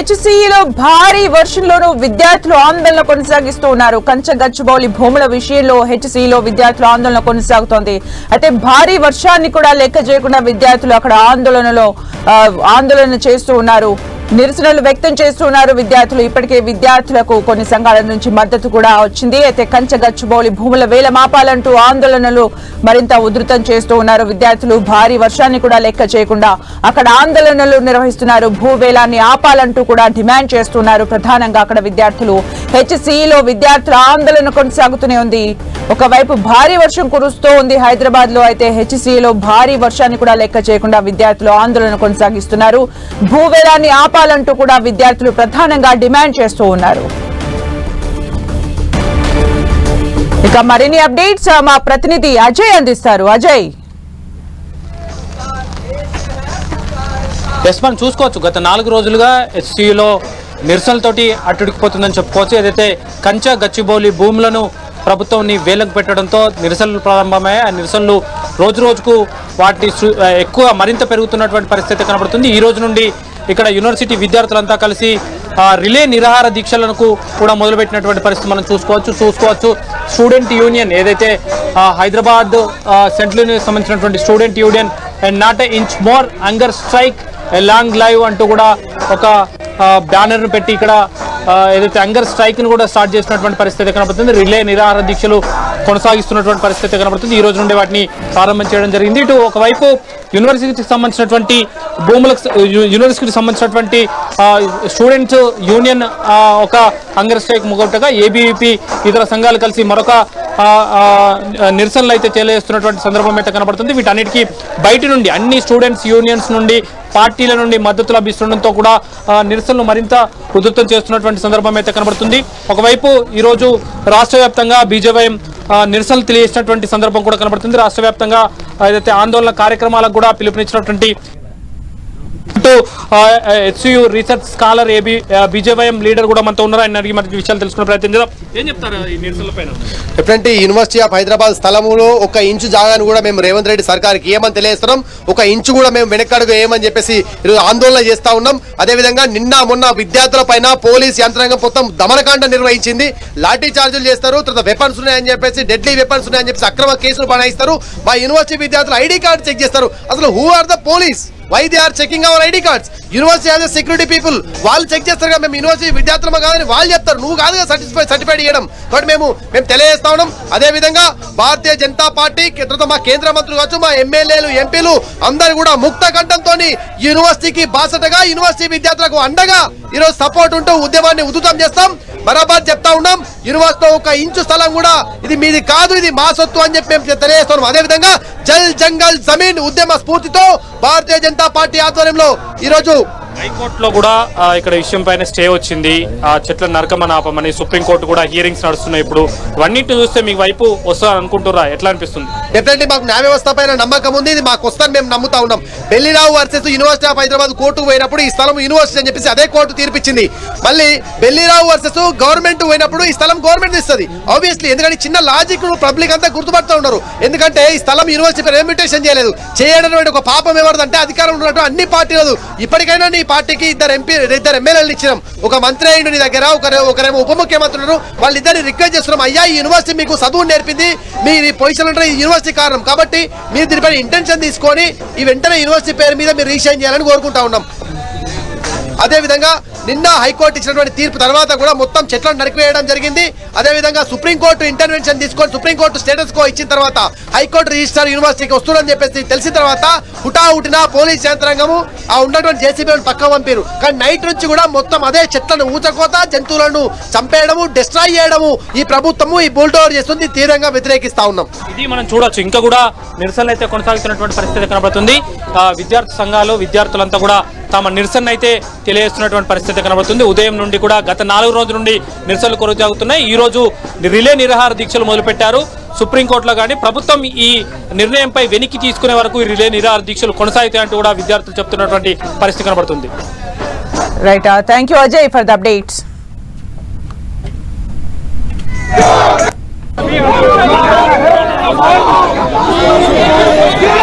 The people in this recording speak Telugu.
హెచ్సిఈలో భారీ వర్షంలోనూ విద్యార్థులు ఆందోళన కొనసాగిస్తూ ఉన్నారు. కంచ గచ్చుబౌలి భూముల విషయంలో హెచ్సిఈలో విద్యార్థులు ఆందోళన కొనసాగుతోంది. అయితే భారీ వర్షాన్ని కూడా లెక్క చేయకుండా విద్యార్థులు అక్కడ ఆందోళనలో ఆందోళన చేస్తూ ఉన్నారు. నిరసనలు వ్యక్తం చేస్తున్నారు విద్యార్థులు. ఇప్పటికే విద్యార్థులకు కొన్ని సంఘాల నుంచి మద్దతు కూడా వచ్చింది. అయితే కంచగచ్చుబౌలి భూముల వేల మాపాలంటూ ఆందోళనలు మరింత ఉధృతం చేస్తూ ఉన్నారు. విద్యార్థులు భారీ వర్షాన్ని కూడా లెక్క చేయకుండా అక్కడ ఆందోళనలు నిర్వహిస్తున్నారు. భూవేలాన్ని ఆపాలంటూ కూడా డిమాండ్ చేస్తున్నారు. ప్రధానంగా అక్కడ విద్యార్థులు. హెచ్సిఈలో విద్యార్థుల ఆందోళన కొనసాగుతూనే ఉంది. ఒకవైపు భారీ వర్షం కురుస్తూ ఉంది హైదరాబాద్లో అయితే హెచ్సిఈలో భారీ వర్షాన్ని కూడా లెక్క చేయకుండా విద్యార్థులు ఆందోళన కొనసాగిస్తున్నారు. భూవేలాన్ని ఇవ్వాలంటూ కూడా విద్యార్థులు ప్రధానంగా డిమాండ్ చేస్తూ ఉన్నారు. ఇక మరిన్ని అప్డేట్స్ మా ప్రతినిధి అజయ్ అందిస్తారు. అజయ్. ఎస్ మనం చూసుకోవచ్చు. గత నాలుగు రోజులుగా ఎస్సీలో నిరసనలతోటి అట్టుడికిపోతుందని చెప్పుకోవచ్చు. ఏదైతే కంచ గచ్చిబౌలి భూములను ప్రభుత్వం వేలకు పెట్టడంతో నిరసనలు ప్రారంభమయ్యాయి. ఆ నిరసనలు రోజు రోజుకు వాటి ఎక్కువ మరింత పెరుగుతున్నటువంటి పరిస్థితి కనబడుతుంది. ఈ రోజు నుండి ఇక్కడ యూనివర్సిటీ విద్యార్థులంతా కలిసి రిలే నిరాహార దీక్షలకు కూడా మొదలుపెట్టినటువంటి పరిస్థితి మనం చూసుకోవచ్చు. చూసుకోవచ్చు. స్టూడెంట్ యూనియన్ ఏదైతే హైదరాబాద్ సెంట్రల్ యూనివర్సిటీకి సంబంధించినటువంటి student union and not a inch more hunger strike long live అంటూ కూడా ఒక బ్యానర్ పెట్టి ఇక్కడ ఏదైతే అంగర్ స్ట్రైక్ను కూడా స్టార్ట్ చేసినటువంటి పరిస్థితి కనబడుతుంది. రిలే నిరాహార దీక్షలు కొనసాగిస్తున్నటువంటి పరిస్థితి కనబడుతుంది. ఈ రోజు నుండి వాటిని ప్రారంభం చేయడం జరిగింది. ఇటు ఒకవైపు యూనివర్సిటీకి సంబంధించినటువంటి భూములకు యూనివర్సిటీకి సంబంధించినటువంటి స్టూడెంట్స్ యూనియన్ ఒక అంగర్ స్ట్రైక్ ముగొట్టగా ఏబీవీపీ ఇతర సంఘాలు కలిసి మరొక నిరసనలు అయితే తెలియజేస్తున్నటువంటి సందర్భం అయితే కనబడుతుంది. వీటన్నిటికీ బయట నుండి అన్ని స్టూడెంట్స్ యూనియన్స్ నుండి పార్టీల నుండి మద్దతు లభిస్తుండటంతో కూడా నిరసనలు మరింత ఉధృతం చేస్తున్నటువంటి సందర్భం అయితే కనబడుతుంది. ఒకవైపు ఈరోజు రాష్ట్ర వ్యాప్తంగా బీజేపీ నిరసనలు తెలియజేసినటువంటి సందర్భం కూడా కనబడుతుంది. రాష్ట్ర వ్యాప్తంగా ఏదైతే ఆందోళన కార్యక్రమాలకు కూడా పిలుపునిచ్చినటువంటి ఇటు HU research scholar AB BJYM leader కూడా మనతో ఉన్నారు. ఆయన అడిగి మనకి విషయాలు తెలుసుకునే ప్రయత్నం చేద్దాం. ఏం చెప్తారు ఈ ఎప్పుడంటే యూనివర్సిటీ ఆఫ్ హైదరాబాద్ స్థలంలో ఒక ఇంచు జాగాను కూడా మేము రేవంత్ రెడ్డి సర్కార్కి ఏమని తెలియజేస్తున్నాం? ఒక ఇంచు కూడా మేము వెనకడుగు ఏమని చెప్పేసి ఈరోజు ఆందోళన చేస్తా ఉన్నాం. అదేవిధంగా నిన్న మొన్న విద్యార్థుల పైన పోలీస్ యంత్రాంగం మొత్తం దమనకాండ నిర్వహించింది. లాఠీ చార్జీలు చేస్తారు. తర్వాత వెపన్స్ ఉన్నాయని చెప్పేసి డెడ్లీ వెపన్స్ ఉన్నాయని చెప్పేసి అక్రమ కేసులు బనాయిస్తారు. మా యూనివర్సిటీ విద్యార్థులు ఐడి కార్డు చెక్ చేస్తారు. అసలు who are the police why they are checking our ID cards university as security people వాళ్ళు చెక్ చేస్తారు కదా మేము యూనివర్సిటీ విద్యార్థులమా కాదని వాళ్ళు చెప్తారు. నువ్వు కాదు సర్టిఫై సర్టిఫైడ్ ఇవ్వడం కాబట్టి మేము మేము తెలియజేస్తా ఉన్నాం. అదే విధంగా భారతీయ జనతా పార్టీ తర్వాత మా కేంద్ర మంత్రులు కావచ్చు మా ఎమ్మెల్యేలు ఎంపీలు అందరు కూడా ముక్త కంఠంతో యూనివర్సిటీకి బాసటగా యూనివర్సిటీ విద్యార్థులకు అండగా ఈరోజు సపోర్ట్ ఉంటూ ఉద్యమాన్ని ఉధృతం చేస్తాం. బరాబర్ చెప్తా ఉన్నాం యూనివర్సిటీ ఒక ఇంచు స్థలం కూడా ఇది మీది కాదు ఇది మా సొత్తు అని చెప్పి మేము తెలియజేస్తున్నాం. అదే విధంగా జల్ జంగల్ జమీన్ ఉద్యమ స్ఫూర్తితో భారతీయ జనతా పార్టీ ఆధ్వర్యంలో ఈరోజు హైకోర్టులో కూడా ఇక్కడ విషయం పైన స్టే వచ్చింది. ఆ చెట్ల నరకమని ఆపమని సుప్రీంకోర్టు కూడా హియరింగ్స్ నడుస్తున్నాయి ఇప్పుడు. ఇవన్నిటిని చూస్తే మీకు వైపు వస్తా అనుకుంటురా ఎట్లా అనిపిస్తుంది? డెఫినెట్లీ మాకు న్యాయ వ్యవస్థ పైన నమ్మకం ఉంది. ఇది మాకు వస్తాను మేము నమ్ముతా ఉన్నాం. Bellirao versus university of Hyderabad కోర్టుకు పోయినప్పుడు ఈ స్థలం యూనివర్సిటీ అని చెప్పేసి అదే కోర్టు తీర్పిచ్చింది. మళ్ళీ బెల్లిరావు వర్సెస్ గవర్నమెంట్ పోయినప్పుడు ఈ స్థలం గవర్నమెంట్ ఇస్తుంది. ఆబ్వియస్లీ ఎందుకంటే చిన్న లాజిక్ పబ్లిక్ అంతా గుర్తుపడుతూ ఉన్నారు. ఎందుకంటే ఈ స్థలం యూనివర్సిటీ పైన చేయలేదు. చేయడం ఒక పాపం ఎవరిదంటే అధికారం ఉన్నట్టు అన్ని పార్టీలు ఇప్పటికైనా నీ పార్టీకి ఇద్దరు ఎంపీ ఇద్దరు ఎమ్మెల్యేలు ఇచ్చినాం. ఒక మంత్రి అయ్యిండు నీ దగ్గర ఒకరే ఒకరేమో ఉప ముఖ్యమంత్రులు. వాళ్ళిద్దరిని రిక్వెస్ట్ చేస్తున్నాం. అయ్యా ఈ యూనివర్సిటీ మీకు చదువు నేర్పింది. మీ పొజిషన్ అంటే ఈ యూనివర్సిటీ కారణం. కాబట్టి మీరు దీనిపైన ఇంటెన్షన్ తీసుకొని ఈ వెంటనే యూనివర్సిటీ పేరు మీద మీరు రీసైన్ చేయాలని కోరుకుంటా ఉన్నాం. అదేవిధంగా నిన్న హైకోర్టు ఇచ్చినటువంటి తీర్పు తర్వాత కూడా మొత్తం చెట్లను నరికివేయడం జరిగింది. అదే విధంగా సుప్రీంకోర్టు ఇంటర్వెన్షన్ తీసుకొని సుప్రీంకోర్టు స్టేటస్ కో ఇచ్చిన తర్వాత హైకోర్టు రిజిస్టర్ యూనివర్సిటీకి వస్తుందని చెప్పేసి తెలిసిన తర్వాత హుటాహుటిన పోలీస్ యంత్రాంగము ఆ ఉన్నటువంటి జేసీబీ పక్క పంపారు. కానీ నైట్ నుంచి కూడా మొత్తం అదే చెట్లను ఊచకోత జంతువులను చంపేయడము డిస్ట్రాయ్ చేయడము ఈ ప్రభుత్వము ఈ బుల్డోర్ చేస్తుంది. తీవ్రంగా వ్యతిరేకిస్తా ఉన్నాం. ఇది మనం చూడొచ్చు. ఇంకా కూడా నిరసనలు అయితే కొనసాగుతున్నటువంటి పరిస్థితి కనబడుతుంది. ఆ, విద్యార్థి సంఘాలు విద్యార్థులంతా కూడా తమ నిరసన అయితే తెలియజేస్తున్నటువంటి పరిస్థితి కనబడుతుంది. ఉదయం నుండి కూడా గత నాలుగు రోజుల నుండి నిరసనలు కొనసాగుతున్నాయి. ఈ రోజు రిలే నిరాహార దీక్షలు మొదలుపెట్టారు. సుప్రీంకోర్టులో కానీ ప్రభుత్వం ఈ నిర్ణయంపై వెనక్కి తీసుకునే వరకు ఈ రిలే నిరాహార దీక్షలు కొనసాగుతాయంటూ కూడా విద్యార్థులు చెప్తున్నటువంటి పరిస్థితి కనబడుతుంది. Right thank you Ajay for the updates Thank